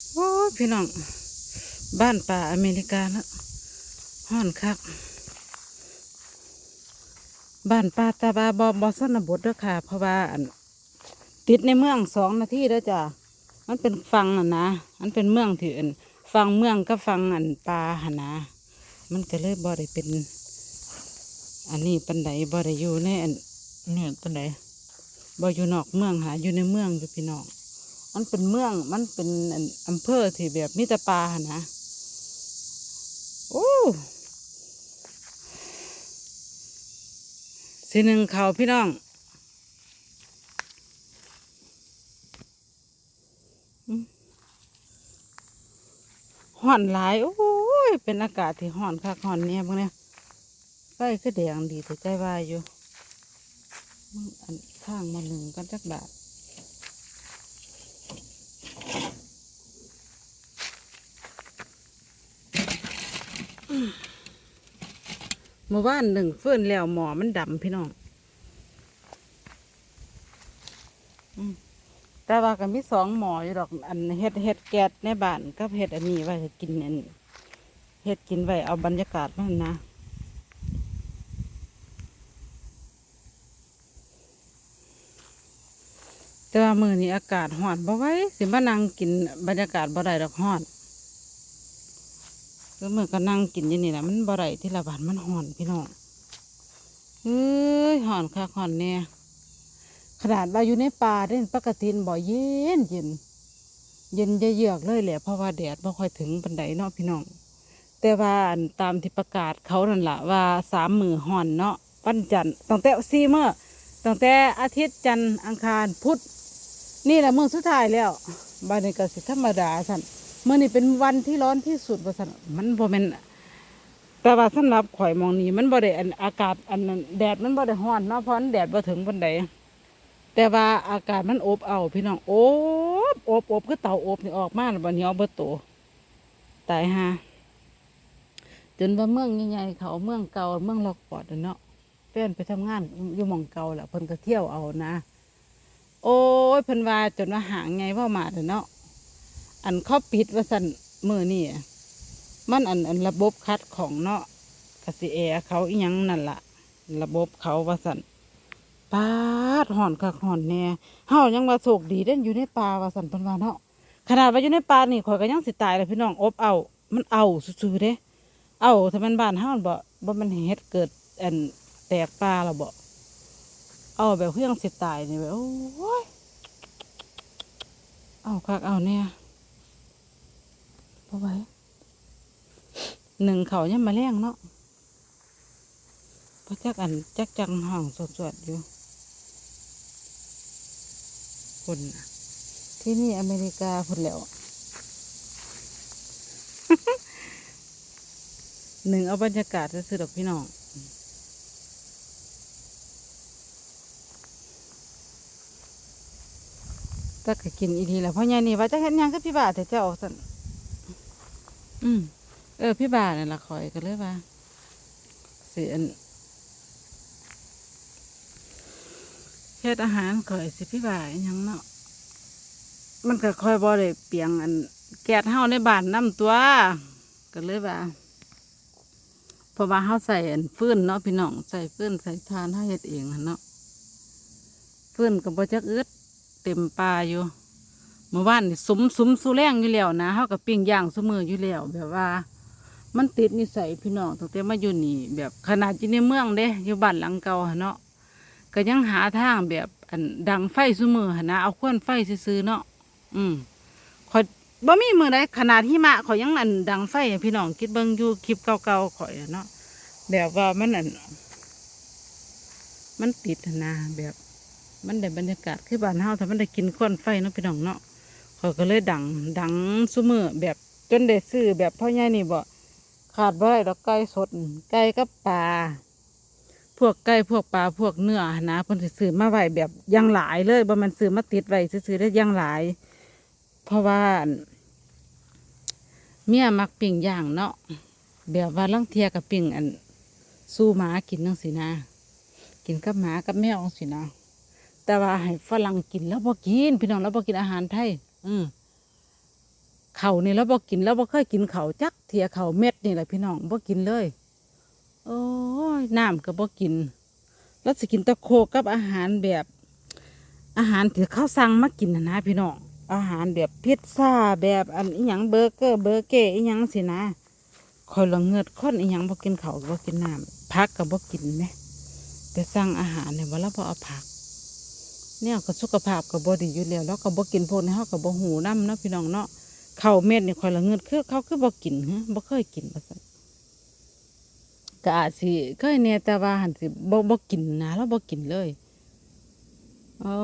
โอ้ยพี่น้อง บ้านป่าอเมริกานะห้อนคักบ้านป่าตาบาบอบอสนบทเด้อค่ะ เพราะว่าติดในเมืองสองนาทีแล้วจ้ะมันเป็นฟังอะนะมันเป็นเมืองที่อันฟังเมืองก็ฟังอันป่าหนนะ มันก็เลยบ่ได้เป็น อันนี้ปันไดบ่ได้อยู่ในอันเนี่ยปันไดบ่อยู่นอกเมืองหาอยู่ในเมืองอยู่พี่น้อง มันเป็นเมือง มันเป็นอำเภอที่แบบมิตรปลาหนะโอ้สีหนึ่งเขาพี่น้อง ห่อนหลาย โอ้ย เป็นอากาศที่ห่อนคักห่อนเนี่ยพวกเนี้ยไฟคือแดงดีแต่ใจวายอยู่อันข้างมาหนึ่งกันจักบาท เมื่อวานหนึ่งเฟื่อนแล้วหมอมันดำพี่น้องแต่ว่าก็มีสองหมออยู่ดอกอันเฮ็ดเฮ็ดแก๊สในบ้านกับเฮ็ดอันนี้ไว้กินอันเฮ็ดกินไว้เอาบรรยากาศมันนะแต่ว่ามือนี้อากาศร้อนบ่ไว้สิมานั่งกินบรรยากาศบ่ได้ดอกร้อน ก็มือก็นั่งกินอยู่นี่แหละมันบ่ไรที่ละบาทมันห่อนพี่น้องเฮ้ยห่อนค่ะห่อนแน่ขนาดว่าอยู่ในป่าเด่นปกติบ่เย็นเย็นเย็นจะเยือกเลยแหละเพราะว่าแดดบ่ค่อยถึงปันไดเนาะพี่น้อง แต่ว่าตามที่ประกาศเขานั่นละว่าสามมือห่อนเนาะวันจันทร์ตั้งแต่สี่เมื่อตั้งแต่อาทิตย์จันทร์อังคารพุธนี่แหละมือสุดท้ายแล้วบานในี้ก็สิธรรมดาสัน มื่อนี่เป็นวันที่ร้อนที่สุดว่าสันมันบ่เป็นแต่ว่าสำหรับข่อยมองนี้มันบ่ได้อันอากาศอันนั้นแดดมันบ่ได้ร้อนเนาะเพราะมันแดดบ่ถึงปานใดแต่ว่าอากาศมันอบเอาพี่น้องอบอบอบคือเต่าอบนี่ออกมาแล้วบ่เหนียวบ่โตตายฮะจนว่าเมืองใหญ่ๆเขาเมืองเก่าเมืองล็อกปอดน่ะเนาะแฟนไปทำงานอยู่มองเก่าแหละเพิ่นก็เที่ยวเอานะ โอ้ยเพิ่นว่าจนว่าหางไงว่ามาเนาะ อันเขาปิดว่าสันมือนี่อะมันอันอันระบบคัดของเนาะกสิแอร์เขาอีหยังนั่นละระบบเขาว่าสันปาดห่อนคักห่อนแน่เฮายังว่าโศกดีเด่นอยู่ในป่าว่าสันเพิ่นว่าเนาะขนาดว่าอยู่ในป่านี่ข่อยก็ยังสิตายเลยพี่น้องอบเอา มันเอาซื่อๆเด้ เอาถ้ามันบ้านเฮาบ่บ่มันเฮ็ดเกิดอันแตกป่าแล้วบ่เอาแบบเพื่องสิตายนี่แบบโอ้ยเอาคักเอาเนี่ย พอไหว้หนึ่งเขายังมาแรงเนาะพราะจักอันจักจังห่างสดสดๆอยู่คนน่ะที่นี่อเมริกาพุ่นแล้วหนึ่งเอาบรรยากาศซื้อดอกพี่น้องตักก็กินอีทีแล้วเพราะยายนี่ว่าจะเห็นยังกับพี่บ่าแต่เจ้าสัน อืมเออ พี่บาทนี่นละคอยก็เลยว่าเสียนเฮ็ดอาหารคอยสิพี่บาทยังเนาะมันก็คอยบ่ได้เปียงอัน แกดเฮาในบ้านน้ำตัว ก็เลยว่าเพราะว่าเฮาใส่อันฟื้นเนาะพี่น้องใส่ฟื้นใส่ทานเฮาเฮ็ดเองหั่นเนาะฟื้นก็บ่จักอึดเต็มปลาอยู่ เมื่อวานนี่สมสมสุแรงอยู่แล้วนะเฮากับปิ้งย่างซุมืออยู่แล้วแบบว่า มันติดนิสัยพี่น้องตั้งแต่มาอยู่นี่แบบขนาดอยู่ในเมืองเด้อยู่บ้านหลังเก่าหั้นเนาะก็ยังหาทางแบบอันดังไฟซุมือหั้นนะเอาควนไฟซื้อๆเนาะอืมข่อยบ่มีมือใดขนาดหิมะข่อยยังอันดังไฟให้พี่น้องคิดเบิ่งอยู่คลิปเก่าๆข่อยอะเนาะแบบว่ามันอันมันติดหั้นนะแบบ มันได้บรรยากาศคือบ้านเฮาถ้ามันได้กินควนไฟเนาะพี่น้องเนาะ เขาก็เลยดังดังซุมือแบบจนได้ซื้อแบบพ่อใหญ่นี่บ่ขาดบ่ได้ดอกไก่สดไก่กับปลาพวกไก่พวกปลาพวกเนื้อนะเพิ่นสิซื้อมาไว้แบบยังหลายเลยบ่มันซื้อมาติดไว้ซื้อได้ยังหลาย เพราะว่าเมียมักปิ้งย่างเนาะแบบว่าลังเทียกับปิ้งอันสู้หมากินจังสินะ กินกับหมากับแมวจังสินะ แต่ว่าให้ฝรั่งกินแล้วบ่กิน พี่น้องแล้วบ่กินอาหารไทย อืมเขาวนี่แล้วบ่กินแล้วบ่เคยกินเขาจักเทียเขาเม็ดนี่แหละพี่น้องบ่กินเลยโอ้ยน้ำก็บ่กิน แล้วสิกินตะโคกับอาหารแบบ อาหารที่เขาสั่งมากินนะนะพี่น้องอาหารแบบพิซซ่าแบบอันอีหยังเบอร์เกอร์เบอร์เกอร์อีหยังสินะคอยละเงิดคนอีหยังบ่กินเขาบ่กินน้ำผักก็บ่กินไหมไปสั่งอาหารเนี่ยว่าเราบ่เอาผัก เนี่ยก็สุขภาพก็บ่ดีอยู่แล้วแล้วก็บ่กินพวกนี้เฮาก็บ่หูน้ำเนาะพี่น้องเนาะข้าวเม็ดนี่คอยละเงิดคือเขาคือบ่กินฮะบ่เคยกินว่ซั่นก็อาจสิเคยแน่แต่ว่าหันสิบ่บ่กินนะแล้วบ่กินเลยโอ้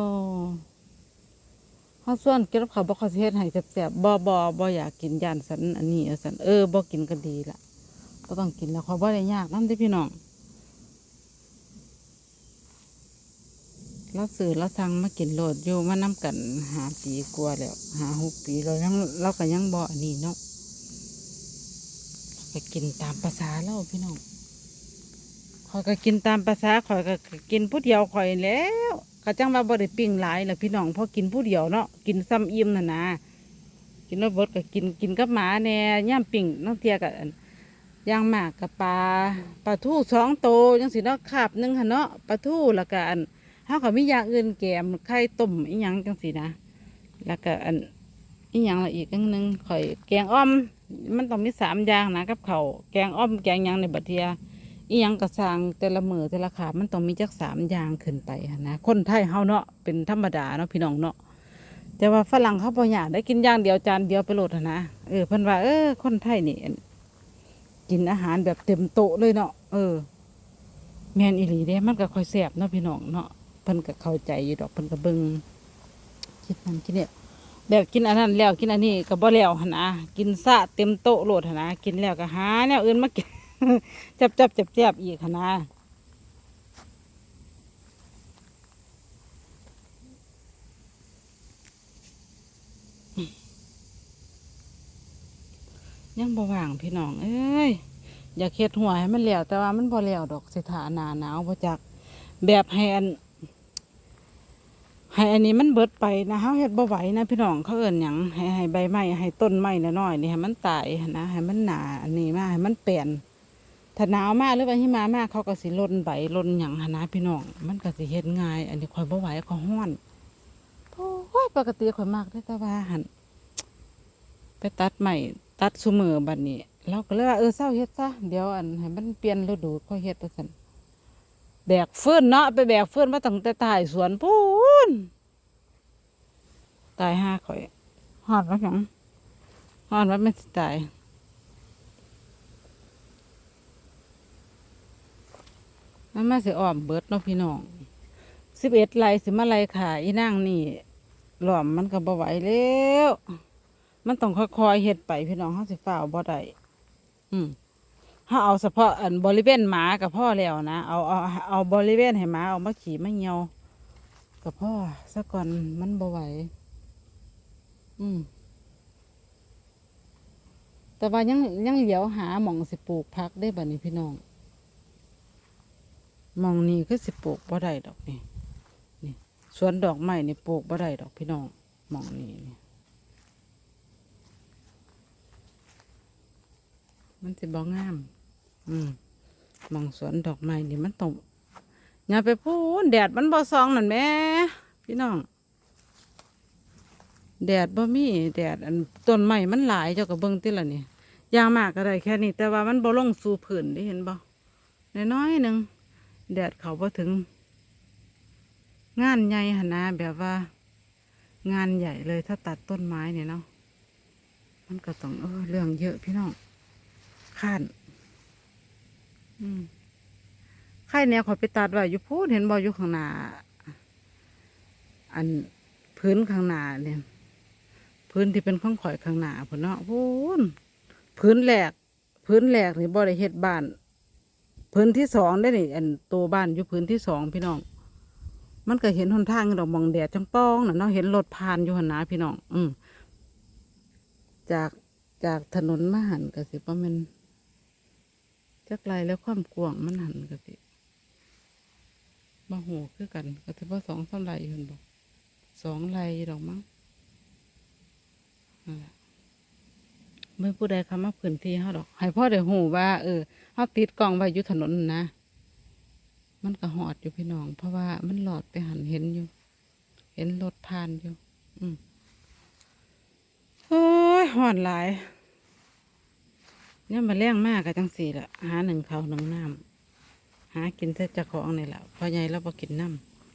เฮาส่วนเก็บเขาวบ่เขาสิเฮ็ดให้แซ่บๆบ่บ่บ่อยากกินย่านสันอันนี้เอาซั่นเออบ่กินก็ดีละบ่ต้องกินแล้วเขาบ่ได้ยากนำเด้พี่น้อง เราซื้อเราสั่งมากินโหลดอยู่มานํกันหาปีกว่าแล้ว หาหกปีเรายังเราก็ยังบ่อนนี้เนาะก็กินตามภาษาเราพี่น้องคอยก็กินตามภาษาคอยก็กินผู้เดียวคอยแล้วก็จังว่าบ่ได้ปิ้งหลายแหละพี่น้องพราะกินผู้เดียวเนาะกินซ้ำอิ่มน่ะนะกินแล้วบดก็กินกินกับหมาแน่ย่ามปิ้งน้องเทียกับย่างหมากกับปลาปลาทูสองโตวจังสิเนาะคาบหนึงหั่นเนาะปลาทูแล้วก็อัน เฮาก็มีอย่างอื่นแกมไข่ต้มอีหยังจังซี่นะ แล้วก็อันอีหยังละอีกอันหนึงข่อยแกงอ้อม มันต้องมีสามอย่างนะกับเขาแกงอ้อมแกงหยังในบัดเทียอีหยังกระสร้างแต่ละมือแต่ละขามันต้องมีจักสามอย่างขึ้นไปนะคนไทยเฮาเนาะเป็นธรรมดาเนาะพี่น้องเนาะแต่ว่าฝรั่งเขาบ่อยากได้กินอย่างเดียวจานเดียวไปโหลดนะเออเพิ่นว่าเออคนไทยนี่กินอาหารแบบเต็มโต๊ะเลยเนาะเออแมนอีหลีเด้มันก็ค่อยแซ่บเนาะพี่น้องเนาะ เพิ่นก็เข้าใจอยู่ดอกเพิ่นก็เบิ่งคิดนั่นคิดเนี่ยแบบกินอันนั้นแล้วกินอันนี้ก็บ่แล้วหั่นนะกินซะเต็มโต๊ะโหลดหั่นนะกินแล้วก็หาแนวอื่นมากินจับจับจับจับอีกหั่นนะยังบ่ว่างพี่น้อง เอ้ย อยากเฮ็ดหัวให้มันแล้วแต่ว่ามันบ่แล้วดอกสิถาหนาหนาวบ่จัก แบบให้อัน ให้อันนี้มันเบิดไปนะเฮาเฮ็ดบ่ไหวนะพี่น้องเขาเอิ้นหยังให้ให้ใบไม้ให้ต้นไม้น้อยๆนี่ให้มันตายนะให้มันหนาอันนี้มาให้มันเปลี่ยนถ้าหนาวมากหรือว่าหิมะมากเขาก็สิล่นใบล่นหยังหนะพี่น้องมันก็สิเฮ็ดง่าย อันนี้ข่อยบ่ไหวข่อยฮ้อนโอ้ยปกติข่อยมากเด้แต่ว่าหั่นไปตัดไม้ตัดซุมือบัดนี้ เราก็เลยว่าเออเศร้าเฮ็ดซะเดี๋ยวอันให้มันเปลี่ยนฤดูค่อยเฮ็ดว่าซั่น แบกเฟื่อนเนาะไปแบกเฟื่อนมาตั้งแต่ตายสวนพูนตายห้าข่อยหอดว่าหยังหอดว่าไม่สิตายมันมาสิอ้อมเบิดเนาะพี่น้องสิบเอ็ดไรสิมาไรขาอีนั่งนี่หล่อมมันก็บ่ไหวแล้ว มันต้องค่อยๆเฮ็ดไปพี่น้องเขาสิฝ่าวบ่ได้อืม ถ้าเอาเฉพาะอันบริเวณหมากับพ่อแล้วนะเอาเอาเอาบริเวณให้หมาเอามาขี่มาเหี่ยวกับพ่อซะก่อนมันบ่ไหวอืมแต่ว่ายังยังเหลียวหาหมองสิปลูกพักได้บัดนี้พี่น้องหมองนี้คือสิปลูกบ่ได้ดอกนี่นี่สวนดอกไม้นี่ปลูกบ่ได้ดอกพี่น้องหมองนี้นี่มันสิบ่งาม อืมมองสวนดอกไม้นี่มันต้อย่าไปพูนแดดมันบ่ซองนั่นแม่พี่น้อง แดดบ่มีแดดอันต้นไม้มันหลายเจ้าก็เบิ่งติละนี่อย่างมากก็ได้แค่นี้ แต่ว่ามันบ่ลงสู่พื้นได้เห็นบ่น้อยๆหนึ่งแดดเขาบ่ถึง งานใหญ่หนนะแบบว่า งานใหญ่เลยถ้าตัดต้นไม้เนี่ยเนาะมันก็ต้องเออเรื่องเยอะพี่น้องข้าน ไข่แนวขอยไปตัดไว้อยู่พูดเห็นบออยู่ข้างหน้า อันพื้นข้างหน้าเนี่ยพื้นที่เป็นข้องข่อยข้างหน้าพุ่นเนาะพูนพื้นแหลกพื้นแหลกนี่บ่ได้เฮ็ดบ้าน พื้นที่สองได้นี่อันตัวบ้านอยู่พื้นที่สองพี่น้อง มันก็เห็นหนทางดอกมองแดดจังป้องน่ะเนาะเห็นรถผ่านอยู่หันนาพี่น้อง อืมจากจากถนนมาหันก็สิประมาณ จักไรแล้วความกวางมันหันก็สิมาหูคือกัน ก็ถือว่าสองสามไรอยู่นบอกสองไรดอกมั้งนั่นแหละไม่ผู้ใดเข้ามาพื้นที่เฮาดอก ให้พ่อได้หูว่า เออเฮาติดกล้องไว้อยู่ถนนนะ มันก็หอดอยู่พี่น้อง เพราะว่ามันหลอดไปหันเห็นอยู่ เห็นรถผ่านอยู่ อืมโอ้ยหอนหลาย เนี่ยมาแรงมากกับจังสี่ละหาหนึ่งเขาหนึ่งน้ำหากินแต่เจ้าของนี่แหละพอใหญ่เราพอกินน้ำ